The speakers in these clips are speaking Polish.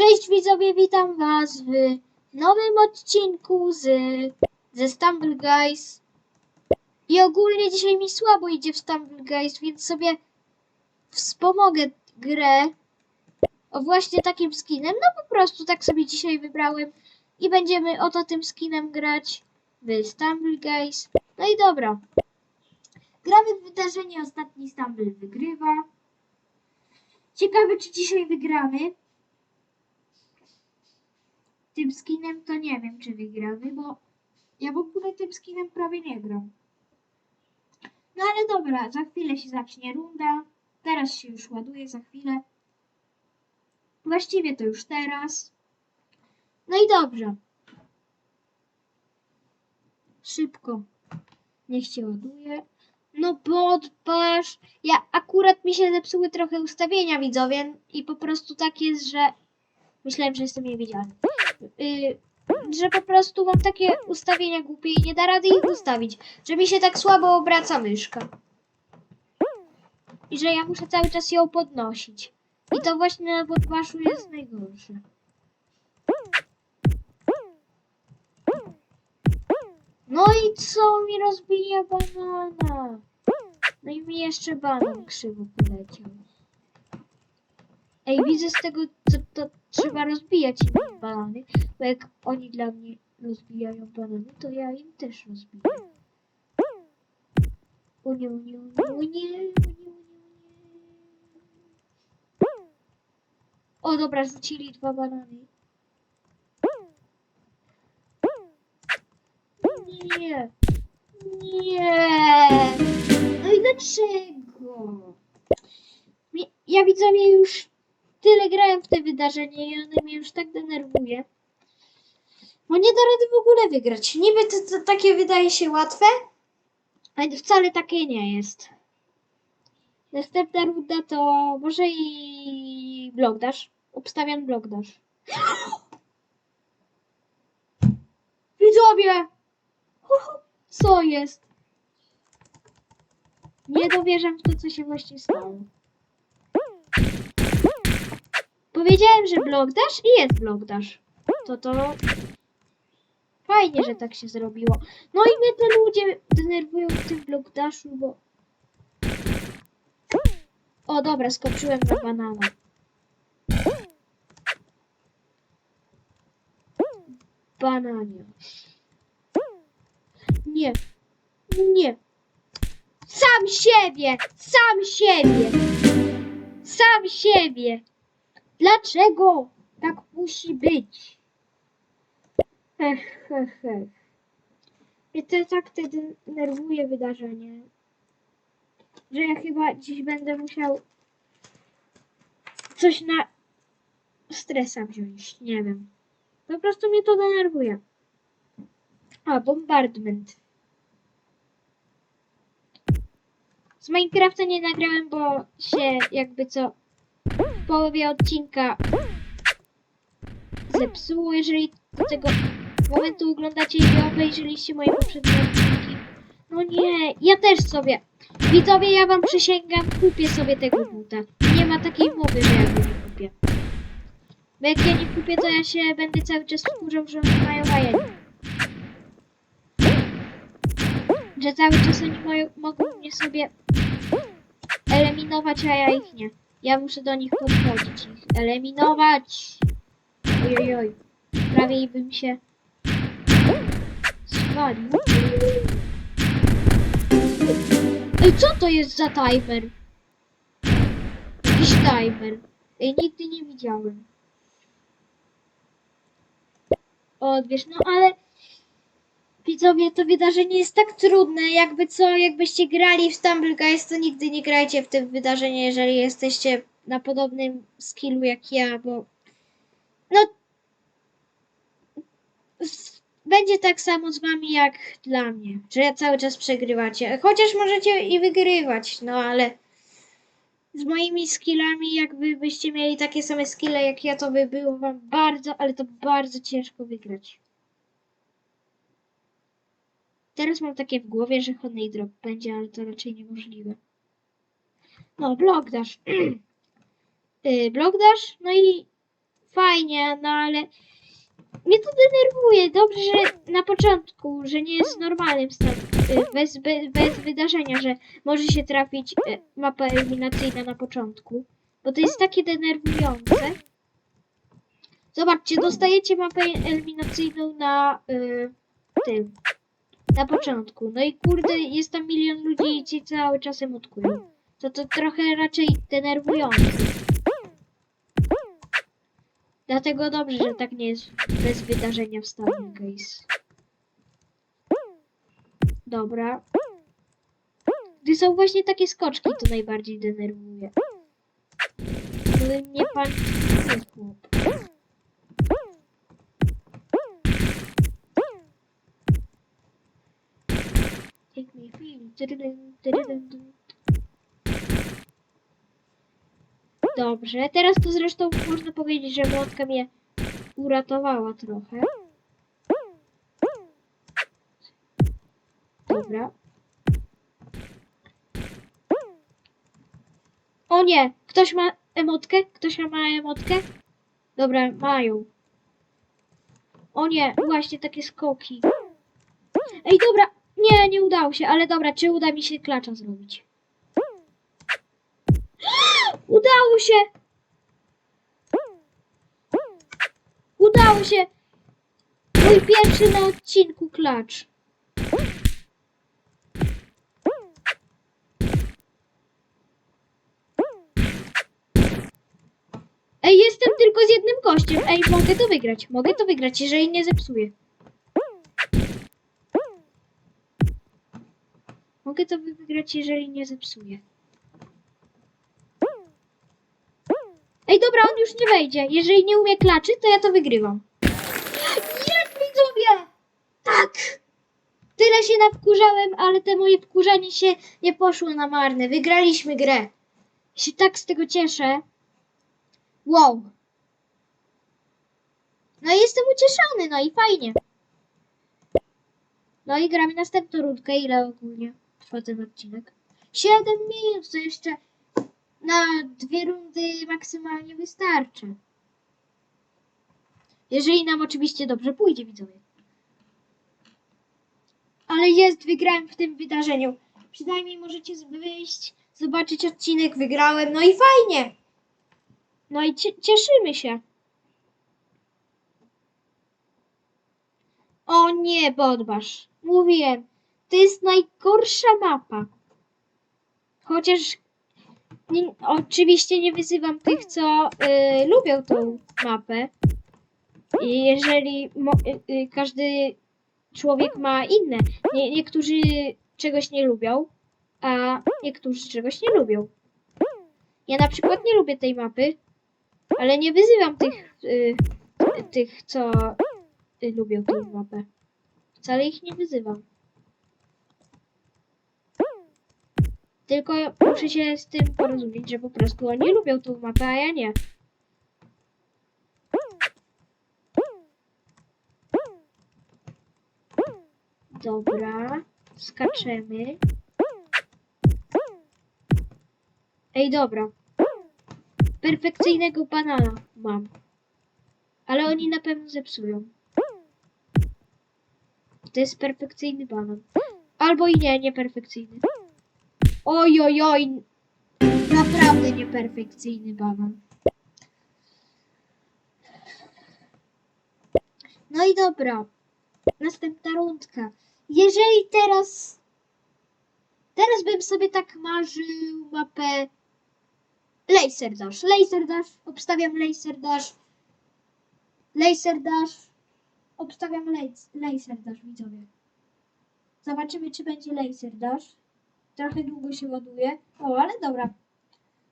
Cześć widzowie, witam was w nowym odcinku z, ze Stumble Guys. I ogólnie dzisiaj mi słabo idzie w Stumble Guys, więc sobie wspomogę grę o właśnie takim skinem. No po prostu tak sobie dzisiaj wybrałem i będziemy oto tym skinem grać w Stumble Guys. No i dobra. Gramy w wydarzenie Ostatni Stumble wygrywa. Ciekawe, czy dzisiaj wygramy. Tym skinem to nie wiem, czy wygramy, bo ja w ogóle tym skinem prawie nie gram. No ale dobra, za chwilę się zacznie runda. Teraz się już ładuje, za chwilę. Właściwie to już teraz. No i dobrze. Szybko. Niech się ładuje. No podpasz. Ja akurat mi się zepsuły trochę ustawienia widzowie i po prostu tak jest, że myślałem, że jestem niewidzialny. Yy, że po prostu mam takie ustawienia głupie i nie da rady ich ustawić, że mi się tak słabo obraca myszka. I że ja muszę cały czas ją podnosić. I to właśnie na podpaszu jest najgorsze. No i co mi rozbija banana? No i mi jeszcze banan krzywo poleciał. Ej, widzę z tego, co to trzeba rozbijać im banany, bo jak oni dla mnie rozbijają banany, to ja im też rozbiję. O nie, o nie, o nie, o nie, o nie, o dobra, rzucili dwa banany. Nie. Nie. No i dlaczego? Ja widzowie już tyle grałem w te wydarzenie i one mnie już tak denerwuje. Bo nie da rady w ogóle wygrać. Niby to, to takie wydaje się łatwe, ale wcale takie nie jest. Następna runda to może i blokdasz. Obstawiam blokdasz. Widzowie! Co jest? Nie dowierzam w to, co się właśnie stało. Powiedziałem, że blok dasz i jest blok dasz. To to... Fajnie, że tak się zrobiło. No i mnie te ludzie denerwują w tym blok daszu, bo... O, dobra, skoczyłem na banana. Banania. Nie. Nie. Sam siebie! Sam siebie! Sam siebie! Dlaczego tak musi być? Ech, ech, ech. Mnie to tak te denerwuje wydarzenie, że ja chyba dziś będę musiał coś na stresa wziąć. Nie wiem. Po prostu mnie to denerwuje. A, bombardment. Z Minecrafta nie nagrałem, bo się jakby co w połowie odcinka zepsuło. Jeżeli do tego momentu oglądacie i obejrzeliście moje poprzednie odcinki. No nie, ja też sobie. Widzowie, ja wam przysięgam, kupię sobie tego buta. Nie ma takiej mowy, że ja go nie kupię. Bo jak ja nie kupię, to ja się będę cały czas wkurzał, że oni mają jaja. Że cały czas oni mają, mogą mnie sobie eliminować, a ja ich nie. Ja muszę do nich podchodzić, ich eliminować. Ojojoj. Prawie bym się zwalił. Ej, co to jest za timer? Jakiś timer. Ej, nigdy nie widziałem. Odbierz, no ale widzowie, to wydarzenie jest tak trudne, jakby co, jakbyście grali w Stumble Guys, to nigdy nie grajcie w to wydarzenie, jeżeli jesteście na podobnym skillu jak ja, bo no będzie tak samo z wami jak dla mnie, że cały czas przegrywacie. Chociaż możecie i wygrywać, no ale z moimi skillami, jakby byście mieli takie same skille jak ja, to by było wam bardzo, ale to bardzo ciężko wygrać. Teraz mam takie w głowie, że Honey Drop będzie, ale to raczej niemożliwe. No, blok dasz. yy, blok no i fajnie, no ale mnie to denerwuje. Dobrze, że na początku, że nie jest normalnym stanem, y, bez, bez, bez wydarzenia, że może się trafić y, mapa eliminacyjna na początku, bo to jest takie denerwujące. Zobaczcie, dostajecie mapę eliminacyjną na y, tym, na początku. No i kurde, jest tam milion ludzi i ci cały czas emotkują. To to trochę raczej denerwujące. Dlatego dobrze, że tak nie jest bez wydarzenia w Stalin Case. Dobra. Gdy są właśnie takie skoczki, to najbardziej denerwuje. Gdyby mnie pan... nie chłop. Me film. Dobrze, teraz to zresztą można powiedzieć, że młotka mnie uratowała trochę. Dobra. O nie! Ktoś ma emotkę? Ktoś ma emotkę? Dobra, mają. O nie, właśnie takie skoki. Ej, dobra! Nie, nie udało się, ale dobra, czy uda mi się klacza zrobić? Udało się! Udało się! Mój pierwszy na odcinku klacz. Ej, jestem tylko z jednym gościem. Ej, mogę to wygrać. Mogę to wygrać, jeżeli nie zepsuję. Mogę to wygrać, jeżeli nie zepsuję. Ej, dobra, on już nie wejdzie. Jeżeli nie umie klaczy, to ja to wygrywam. Jest, widzowie! Tak! Tyle się nawkurzałem, ale te moje wkurzanie się nie poszło na marne. Wygraliśmy grę. Się tak z tego cieszę. Wow. No i jestem ucieszony, no i fajnie. No i gramy następną rundkę. Ile ogólnie trwa ten odcinek? 7 minut, to jeszcze na dwie rundy maksymalnie wystarczy. Jeżeli nam oczywiście dobrze pójdzie, widzowie. Ale jest, wygrałem w tym wydarzeniu. Przynajmniej możecie wyjść, zobaczyć odcinek, wygrałem, no i fajnie. No i cie- cieszymy się. O nie, Bodbasz. Mówiłem, to jest najgorsza mapa. Chociaż nie, oczywiście nie wyzywam tych, co y, lubią tą mapę. I jeżeli y, y, każdy człowiek ma inne. Nie, niektórzy czegoś nie lubią, a niektórzy czegoś nie lubią. Ja na przykład nie lubię tej mapy, ale nie wyzywam tych, y, tych co y, lubią tę mapę. Wcale ich nie wyzywam. Tylko muszę się z tym porozumieć, że po prostu oni lubią tą mapę, a ja nie. Dobra, skaczemy. Ej, dobra. Perfekcyjnego banana mam. Ale oni na pewno zepsują. To jest perfekcyjny banan. Albo i nie, nieperfekcyjny. Oj, oj, oj. Naprawdę nieperfekcyjny banan. No i dobra. Następna rundka. Jeżeli teraz... Teraz bym sobie tak marzył mapę... Laser Dash. Laser Dash. Obstawiam Laser Dash. Laser Dash. Obstawiam Laser Dash, widzowie. Zobaczymy, czy będzie Laser Dash. Trochę długo się ładuje. O, ale dobra.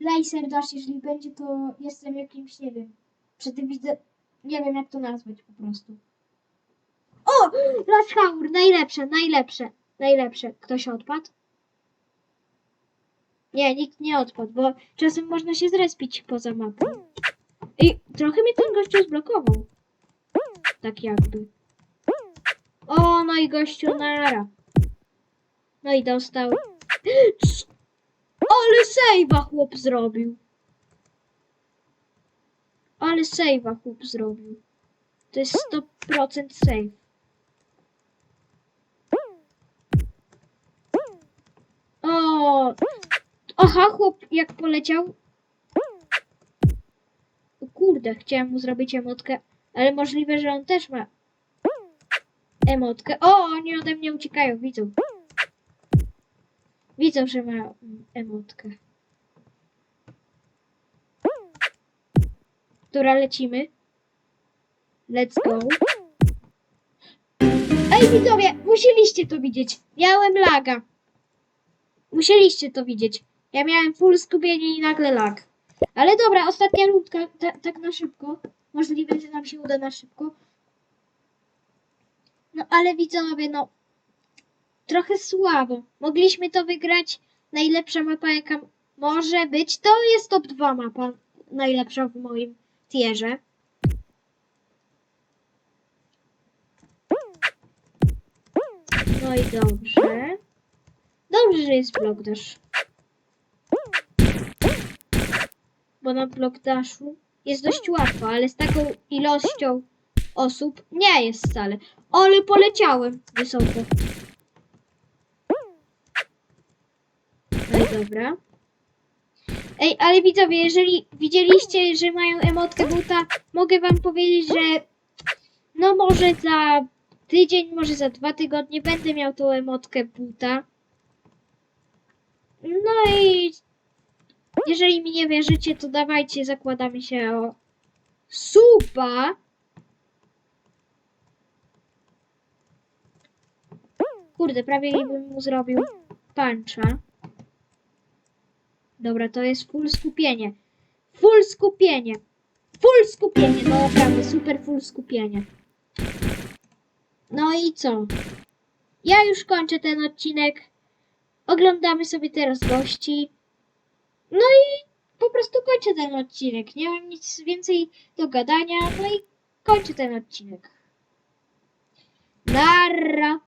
Laser Dash, jeżeli będzie, to jestem jakimś, nie wiem, przy tym widzę, nie wiem jak to nazwać po prostu. O! Rush Hour, najlepsze, najlepsze, najlepsze. Ktoś odpadł? Nie, nikt nie odpadł, bo czasem można się zrespić poza mapą. I trochę mnie ten gościu zblokował. Tak jakby. O, no i gościu nara. No i dostał. Ale sejba chłop zrobił. Ale save'a chłop zrobił. To jest 100% save. O! Aha, chłop jak poleciał. O kurde, chciałem mu zrobić emotkę, ale możliwe, że on też ma emotkę. O, oni ode mnie uciekają, widzą. Widzą, że ma mm, emotkę. Która lecimy. Let's go. Ej, widzowie, musieliście to widzieć. Miałem laga. Musieliście to widzieć. Ja miałem full skupienie i nagle lag. Ale dobra, ostatnia rundka, ta, tak na szybko. Możliwe, że nam się uda na szybko. No ale widzowie, no trochę słabo. Mogliśmy to wygrać. Najlepsza mapa jaka może być, to jest top 2 mapa. Najlepsza w moim tierze. No i dobrze. Dobrze, że jest blok dash. Bo na blok dashu jest dość łatwo, ale z taką ilością osób nie jest wcale. Ale poleciałem wysoko. No i dobra. Ej, ale widzowie, jeżeli widzieliście, że mają emotkę buta, mogę wam powiedzieć, że no może za tydzień, może za dwa tygodnie będę miał tą emotkę buta. No i jeżeli mi nie wierzycie, to dawajcie, zakładamy się o supa. Kurde, prawie bym mu zrobił puncha. Dobra, to jest full skupienie. Full skupienie. Full skupienie, no naprawdę, super full skupienie. No i co? Ja już kończę ten odcinek. Oglądamy sobie teraz gości. No i po prostu kończę ten odcinek. Nie mam nic więcej do gadania. No i kończę ten odcinek. Narra.